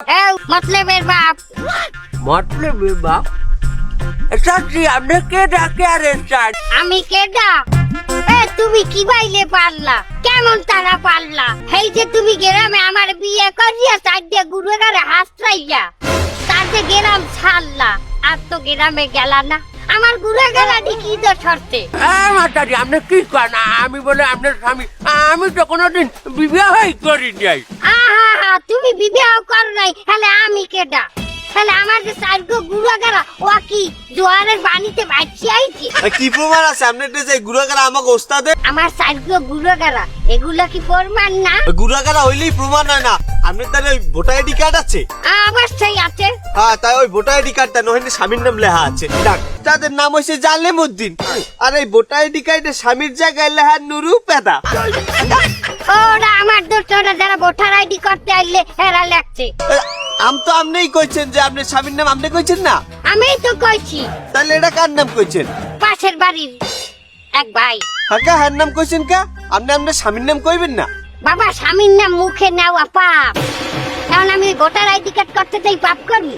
এ মতলবের বাপ। মতলব বাপ? চাচি আপনি কে ডাকে আরে চাচ আমি কেডা? এ তুমি কি বাইলে পারলা? কেমন তারা পারলা? এই যে তুমি গ্রামে আমার বিয়ে করিয়া তার দিয়ে গুরুগারে হাসরাইয়া তার যে গ্রাম ছাড়লা আর তো গ্রামে গেলা না। আমার গুড়ে গেলাটি কি মাতাজি আপনি কি করেন আমি বলে আপনার স্বামী আমি তো কোনোদিন বিবাহ করি নাই। আহা তুমি বিবাহ নাই তাহলে আমি কেডা? তাহলে আমার যে ও কি জোয়ারের বাঁচি আইছি? কি প্রমাণ আছে? আপনি একটা যে গুড়াগারা আমাকে ওস্তাদে আমার সার্গ গুড়া গেলা এগুলা কি প্রমাণ না? গুড়াগারা হইলেই প্রমাণ হয় না। আপনি তাহলে ভোটার আইডি কার্ড আছে? অবশ্যই আছে। হ্যাঁ তাই ওই ভোটার আইডি কার্ডটা নহিলে স্বামীর নাম লেখা আছে। ডাক তাদের নাম হয়েছে জালেমুদ্দিন আর এই ভোটার আইডি কার্ডে স্বামীর জায়গায় লেখা নুরু পেদা। ওরা আমার দোস্তরা যারা ভোটার আইডি করতে আইলে এরা লাগছে আম তো আপনিই কইছেন যে আপনার স্বামীর নাম আপনি কইছেন না? আমি তো কইছি। তাহলে এটা কার নাম কইছেন? পাশের বাড়ির এক ভাই। হাকা হার নাম কইছেন কা? আপনি আপনার স্বামীর নাম কইবেন না? বাবা স্বামীর নাম মুখে নেওয়া পাপ। এখন আমি ভোটার আইডি কার্ড করতে চাই পাপ করি?